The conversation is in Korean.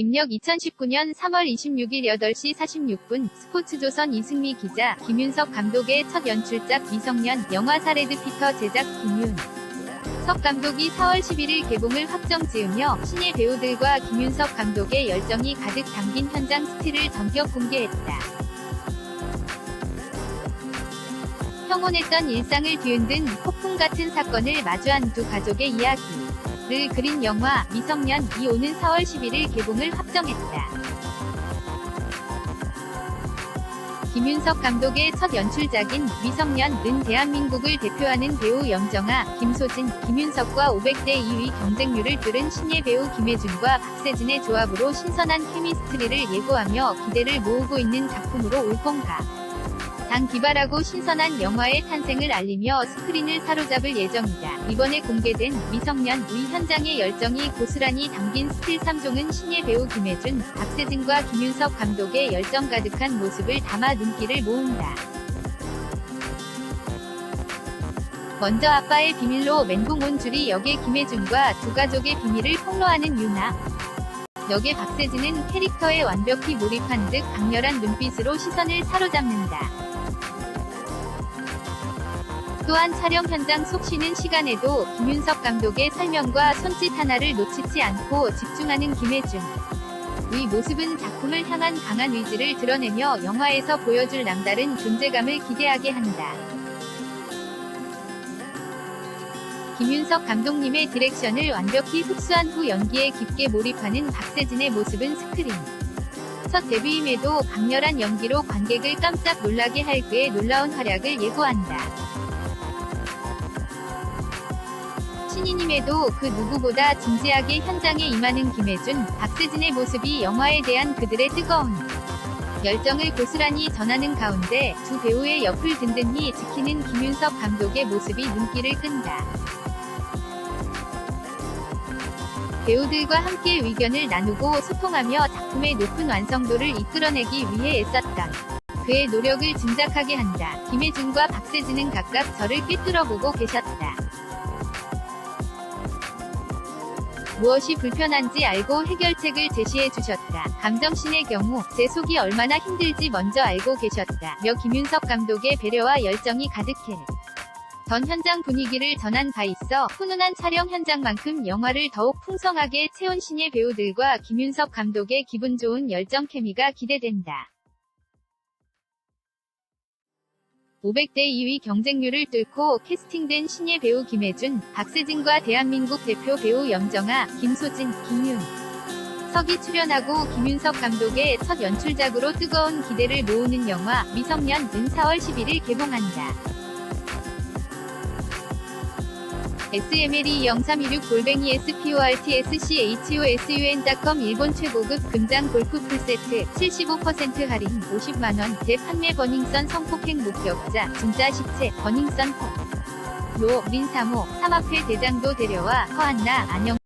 입력 2019년 3월 26일 8시 46분 스포츠조선 이승미 기자 김윤석 감독의 첫 연출작 미성년 영화 사레드 피터 제작 김윤 석 감독이 4월 11일 개봉을 확정 지으며 신예 배우들과 김윤석 감독의 열정이 가득 담긴 현장 스틸을 전격 공개했다. 평온했던 일상을 뒤흔든 폭풍 같은 사건을 마주한 두 가족의 이야기 를 그린 영화 미성년이 오는 4월 11일 개봉을 확정했다. 김윤석 감독의 첫 연출작인 미성년은 대한민국을 대표하는 배우 염정아, 김소진, 김윤석과 500대 2위 경쟁률을 뚫은 신예 배우 김혜준과 박세진의 조합으로 신선한 케미스트리를 예고하며 기대를 모으고 있는 작품으로 올봄가 당 기발하고 신선한 영화의 탄생을 알리며 스크린을 사로잡을 예정이다. 이번에 공개된 미성년 의 현장의 열정이 고스란히 담긴 스틸 3종은 신예 배우 김혜준, 박세진과 김윤석 감독의 열정 가득한 모습을 담아 눈길을 모은다. 먼저 아빠의 비밀로 멘붕 온 줄이 역의 김혜준과 두 가족의 비밀을 폭로하는 유나. 역의 박세진은 캐릭터에 완벽히 몰입한 듯 강렬한 눈빛으로 시선을 사로잡는다. 또한 촬영 현장 속 쉬는 시간에도 김윤석 감독의 설명과 손짓 하나를 놓치지 않고 집중하는 김혜준. 의 모습은 작품을 향한 강한 의지를 드러내며 영화에서 보여줄 남다른 존재감을 기대하게 한다. 김윤석 감독님의 디렉션을 완벽히 흡수한 후 연기에 깊게 몰입하는 박세진의 모습은 스크린. 첫 데뷔임에도 강렬한 연기로 관객을 깜짝 놀라게 할 그의 놀라운 활약을 예고한다. 신인임에도 그 누구보다 진지하게 현장에 임하는 김혜준, 박세진의 모습이 영화에 대한 그들의 뜨거운 열정을 고스란히 전하는 가운데 두 배우의 옆을 든든히 지키는 김윤석 감독의 모습이 눈길을 끈다. 배우들과 함께 의견을 나누고 소통하며 작품의 높은 완성도를 이끌어내기 위해 애썼던 그의 노력을 짐작하게 한다. 김혜준과 박세진은 각각 저를 꿰뚫어보고 계셨다. 무엇이 불편한지 알고 해결책을 제시해 주셨다. 감정신의 경우 제 속이 얼마나 힘들지 먼저 알고 계셨다. 며 김윤석 감독의 배려와 열정이 가득해. 전 현장 분위기를 전한 바 있어 훈훈한 촬영 현장만큼 영화를 더욱 풍성하게 채운 신예 배우들과 김윤석 감독의 기분 좋은 열정 케미가 기대된다. 500대 2위 경쟁률을 뚫고 캐스팅된 신예 배우 김혜준, 박세진과 대한민국 대표 배우 염정아, 김소진, 김윤. 석이 출연하고 김윤석 감독의 첫 연출작으로 뜨거운 기대를 모으는 영화 미성년 은 4월 11일 개봉한다. SMLE 0316 골뱅이 SPORTSCHOSUN.com 일본 최고급 금장 골프 풀세트 75% 할인 50만원 재판매 버닝썬 성폭행 목격자 진짜 시체 버닝썬 폭. 로, 민사모, 삼합회 대장도 데려와 허한나 안녕